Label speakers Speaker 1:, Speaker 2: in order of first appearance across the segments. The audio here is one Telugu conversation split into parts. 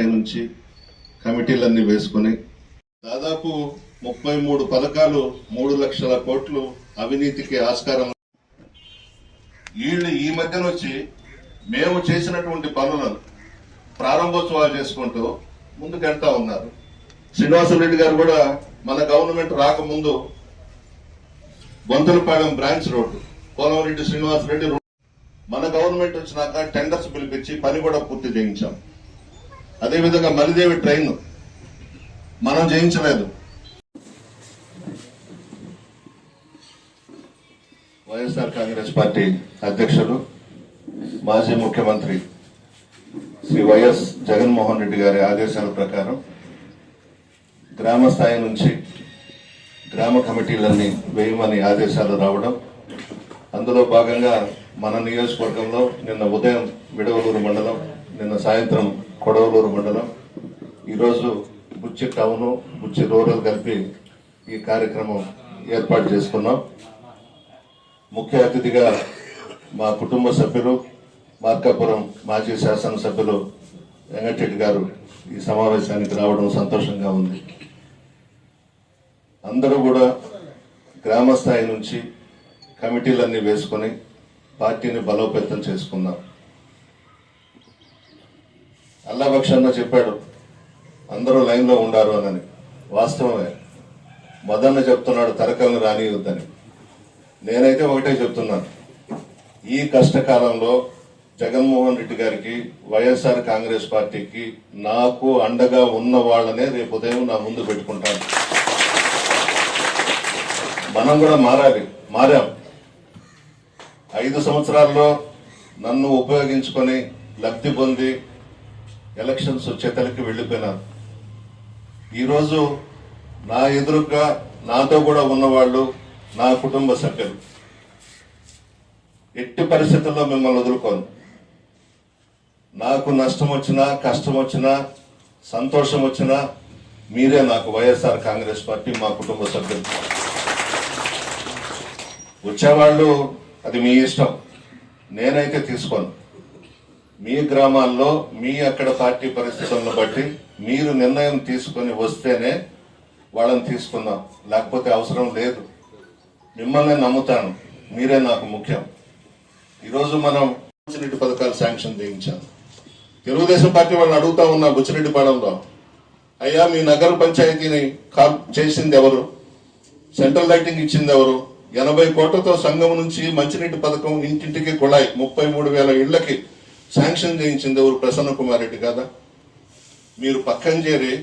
Speaker 1: స్థాయి నుంచి కమిటీలన్నీ వేసుకుని దాదాపు ముప్పై మూడు పథకాలు మూడు లక్షల కోట్లు అవినీతికి ఆస్కారం. వీళ్ళు ఈ మధ్యన వచ్చి మేము చేసినటువంటి పనులను ప్రారంభోత్సవాలు చేసుకుంటూ ముందుకెళ్తా ఉన్నారు. శ్రీనివాసరెడ్డి గారు కూడా మన గవర్నమెంట్ రాకముందు Bonthalapalem branch road Polavareddy Srinivasareddy road. మన గవర్నమెంట్ వచ్చినాక టెండర్స్ పిలిపించి పని కూడా పూర్తి చేయించాం. అదేవిధంగా మలిదేవి ట్రైన్ మనం జయించలేదు. వైఎస్ఆర్ కాంగ్రెస్ పార్టీ అధ్యక్షులు మాజీ ముఖ్యమంత్రి శ్రీ వైఎస్ జగన్మోహన్ రెడ్డి గారి ఆదేశాల ప్రకారం గ్రామ స్థాయి నుంచి గ్రామ కమిటీలన్నీ వేయమని ఆదేశాలు రావడం అందులో భాగంగా మన నియోజకవర్గంలో నిన్న ఉదయం విడవలూరు మండలం నిన్న సాయంత్రం కొడవలూరు మండలం. ఈరోజు బుచ్చి టౌను బుచ్చి రూరల్ కలిపి ఈ కార్యక్రమం ఏర్పాటు చేసుకున్నాం. ముఖ్య అతిథిగా మా కుటుంబ సభ్యులు మార్కాపురం మాజీ శాసనసభ్యులు వెంకటరెడ్డి గారు ఈ సమావేశానికి రావడం సంతోషంగా ఉంది. అందరూ కూడా గ్రామ స్థాయి నుంచి కమిటీలన్నీ వేసుకొని పార్టీని బలోపేతం చేసుకున్నాం అల్లాబక్షన్న చెప్పాడు అందరూ లైన్లో ఉండారు అని వాస్తవమే. మదన్న చెప్తున్నాడు తరకలను రానియొద్దని. నేనైతే ఒకటే చెప్తున్నాను. ఈ కష్టకాలంలో జగన్మోహన్ రెడ్డి గారికి వైఎస్ఆర్ కాంగ్రెస్ పార్టీకి నాకు అండగా ఉన్న వాళ్ళనే రేపు ఉదయం నా ముందు పెట్టుకుంటాను. మనం కూడా మారాలి మారాం. ఐదు సంవత్సరాల్లో నన్ను ఉపయోగించుకొని లబ్ధి పొంది ఎలక్షన్స్ వచ్చేతలకి వెళ్ళిపోయినారు ఈరోజు నా ఎదురుగా నాతో కూడా ఉన్నవాళ్ళు నా కుటుంబ సభ్యులు. ఎట్టి పరిస్థితుల్లో మిమ్మల్ని వదులుకోను. నాకు నష్టం వచ్చినా కష్టం వచ్చినా సంతోషం వచ్చినా మీరే నాకు వైఎస్ఆర్ కాంగ్రెస్ పార్టీ మా కుటుంబ సభ్యులు. వచ్చేవాళ్ళు అది మీ ఇష్టం. నేనైతే తీసుకోను. మీ గ్రామాల్లో మీ అక్కడ పార్టీ పరిస్థితులను బట్టి మీరు నిర్ణయం తీసుకొని వస్తేనే వాళ్ళని తీసుకుందాం. లేకపోతే అవసరం లేదు. మిమ్మల్ని నమ్ముతాను. మీరే నాకు ముఖ్యం. ఈరోజు మనం బుచ్చిరెడ్డి పథకాలు శాంక్షన్ చేయించాం. తెలుగుదేశం పార్టీ వాళ్ళని అడుగుతా ఉన్నా బుచ్చిరెడ్డి పాలెంలో అయ్యా మీ నగర పంచాయతీని కాల్ చేసింది ఎవరు? సెంట్రల్ లైటింగ్ ఇచ్చింది ఎవరు? ఎనభై కోట్లతో సంఘం నుంచి మంచినీటి పథకం ఇంటింటికి కుళాయి. ముప్పై మూడు వేల ఇళ్ళకి శాంక్షన్ చేయించింది ఎవరు? ప్రసన్న కుమార్ రెడ్డి కదా? మీరు పక్కన చేరి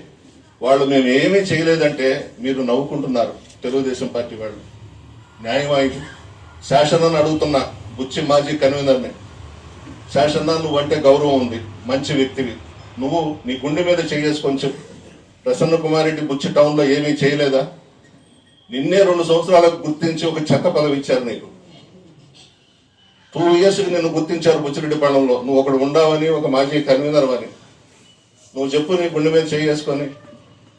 Speaker 1: వాళ్ళు మేము ఏమీ చేయలేదంటే మీరు నవ్వుకుంటున్నారు తెలుగుదేశం పార్టీ వాళ్ళు. న్యాయమా శాసనాన్ని అడుగుతున్నా బుచ్చి మాజీ కన్వీనర్ని. శాసన నువ్వంటే గౌరవం ఉంది మంచి వ్యక్తివి. నువ్వు నీ గుండె మీద చేసుకొని చెప్పు. ప్రసన్న కుమార్ రెడ్డి బుచ్చి టౌన్లో ఏమీ చేయలేదా? నిన్నే రెండు సంవత్సరాలకు గుర్తించి ఒక చెత్త పదవి ఇచ్చారు నీకు. టూ ఇయర్స్కి నిన్ను గుర్తించారు బుచ్చిరెడ్డి పాలెంలో నువ్వు ఒకడు ఉండావని ఒక మాజీ కన్వీనర్ అని నువ్వు చెప్పు నీ గుండె మీద చేసుకొని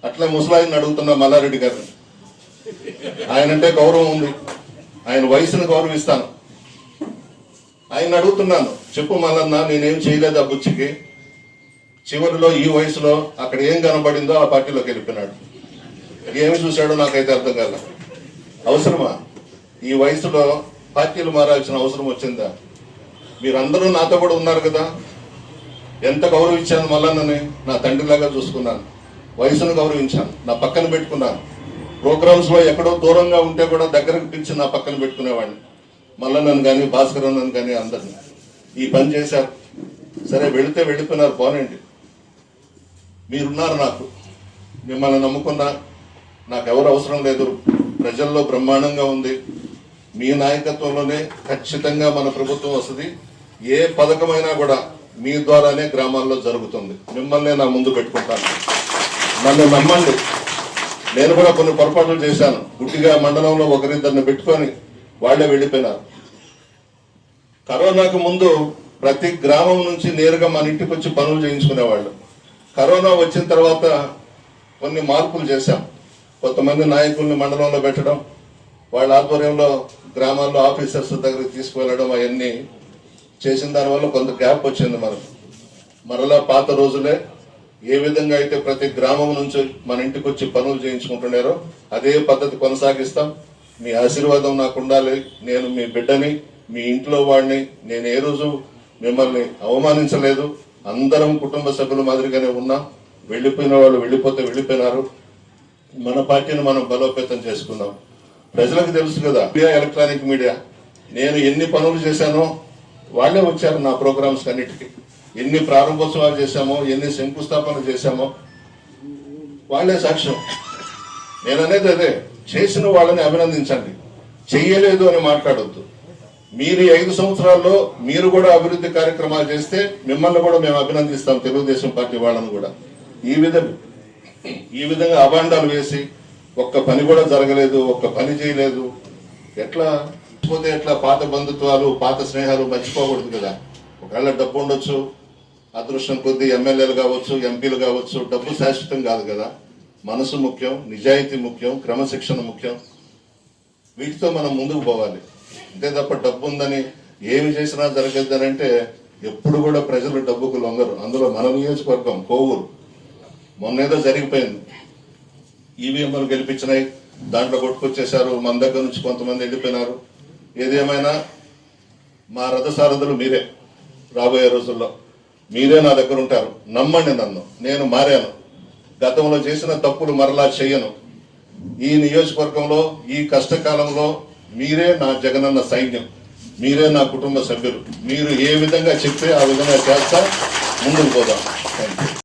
Speaker 1: అట్లే ముసలాయిని అడుగుతున్నా మల్లారెడ్డి గారిని. ఆయనంటే గౌరవం ఉంది. ఆయన వయసును గౌరవిస్తాను. ఆయన అడుగుతున్నాను చెప్పు మల్లన్న నేనేం చేయలేదు ఆ బుచ్చికి. చివరిలో ఈ వయసులో అక్కడ ఏం కనబడిందో ఆ పార్టీలోకి వెళ్ళిపోయినాడు. ఏమి చూశాడో నాకైతే అర్థం కాల అవసరమా? ఈ వయసులో పార్టీలు మారాల్సిన అవసరం వచ్చిందా? మీరందరూ నాతో కూడా ఉన్నారు కదా? ఎంత గౌరవించాను మళ్ళానని నా తండ్రిలాగా చూసుకున్నాను. వయసును గౌరవించాను నా పక్కన పెట్టుకున్నాను. ప్రోగ్రామ్స్లో ఎక్కడో దూరంగా ఉంటే కూడా దగ్గరకు పిలిచి నా పక్కన పెట్టుకునేవాడిని. మల్లన్నను కానీ భాస్కర్ అన్నను కానీ అందరిని. ఈ పని చేశారు. సరే వెళితే వెళ్ళిపోయినారు పోనండి. మీరున్నారు నాకు. మిమ్మల్ని నమ్ముకున్నా. నాకు ఎవరు అవసరం లేదు. ప్రజల్లో బ్రహ్మాండంగా ఉంది. మీ నాయకత్వంలోనే ఖచ్చితంగా మన ప్రభుత్వం వస్తుంది. ఏ పథకమైనా కూడా మీ ద్వారానే గ్రామాల్లో జరుగుతుంది. మిమ్మల్నే నా ముందు పెట్టుకుంటాను. నన్ను నమ్మండి. నేను కూడా కొన్ని పొరపాట్లు చేశాను. గుడ్డిగా మండలంలో ఒకరిద్దరిని పెట్టుకొని వాళ్ళే వెళ్ళిపోయినారు. కరోనాకు ముందు ప్రతి గ్రామం నుంచి నేరుగా మన ఇంటికి వచ్చి పనులు చేయించుకునేవాళ్ళు. కరోనా వచ్చిన తర్వాత కొన్ని మార్పులు చేశాం. కొంతమంది నాయకుల్ని మండలంలో పెట్టడం వాళ్ళ ఆధ్వర్యంలో గ్రామాల్లో ఆఫీసర్స్ దగ్గరికి తీసుకువెళ్ళడం అవన్నీ చేసిన దానివల్ల కొంత గ్యాప్ వచ్చింది మనకు. మరలా పాత రోజులే ఏ విధంగా అయితే ప్రతి గ్రామం నుంచి మన ఇంటికి వచ్చి పనులు చేయించుకుంటున్నారో అదే పద్ధతి కొనసాగిస్తాం. మీ ఆశీర్వాదం నాకు ఉండాలి నేను మీ బిడ్డని మీ ఇంట్లో వాడిని నేను ఏ రోజు మిమ్మల్ని అవమానించలేదు. అందరం కుటుంబ సభ్యుల మాదిరిగానే ఉన్నా. వెళ్ళిపోయిన వాళ్ళు వెళ్ళిపోతే వెళ్ళిపోయినారు. మన పార్టీని మనం బలోపేతం చేసుకుందాం. ప్రజలకు తెలుసు కదా మీడియా ఎలక్ట్రానిక్ మీడియా నేను ఎన్ని పనులు చేశానో వాళ్ళే వచ్చారు నా ప్రోగ్రామ్స్ అన్నిటికీ ఎన్ని ప్రారంభోత్సవాలు చేశామో ఎన్ని శంకుస్థాపనలు చేశామో వాళ్ళే సాక్ష్యం. నేను అనేది అదే చేసిన వాళ్ళని అభినందించండి. చెయ్యలేదు అని మాట్లాడొద్దు. మీరు ఐదు సంవత్సరాల్లో మీరు కూడా అభివృద్ధి కార్యక్రమాలు చేస్తే మిమ్మల్ని కూడా మేము అభినందిస్తాం తెలుగుదేశం పార్టీ వాళ్ళని కూడా. ఈ విధంగా ఈ విధంగా అభాండాలు వేసి ఒక్క పని కూడా జరగలేదు ఒక్క పని చేయలేదు. ఎట్లా? పోతే ఎట్లా? పాత బంధుత్వాలు పాత స్నేహాలు మర్చిపోకూడదు కదా. ఒకవేళ డబ్బు ఉండొచ్చు అదృష్టం కొద్ది ఎమ్మెల్యేలు కావచ్చు ఎంపీలు కావచ్చు డబ్బు శాశ్వతం కాదు కదా. మనసు ముఖ్యం నిజాయితీ ముఖ్యం క్రమశిక్షణ ముఖ్యం. వీటితో మనం ముందుకు పోవాలి. అంతే తప్ప డబ్బు ఉందని ఏమి చేసినా జరగద్దని అంటే ఎప్పుడు కూడా ప్రజలు డబ్బుకు లొంగరు. అందులో మన నియోజకవర్గం కోవూరు. మొన్నేదో జరిగిపోయింది. ఈవీఎంలు గెలిపించినాయి. దాంట్లో కొట్టుకొచ్చేశారు. మన దగ్గర నుంచి కొంతమంది వెళ్ళిపోయినారు ఏదేమైనా మా రథసారథులు మీరే రాబోయే రోజుల్లో. మీరే నా దగ్గర ఉంటారు. నమ్మండి నన్ను. నేను మారాను. గతంలో చేసిన తప్పులు మరలా చెయ్యను ఈ నియోజకవర్గంలో ఈ కష్టకాలంలో మీరే నా జగనన్న సైన్యం. మీరే నా కుటుంబ సభ్యులు. మీరు ఏ విధంగా చెప్తే ఆ విధంగా చేస్తా ముందుకు పోదాం. Thank you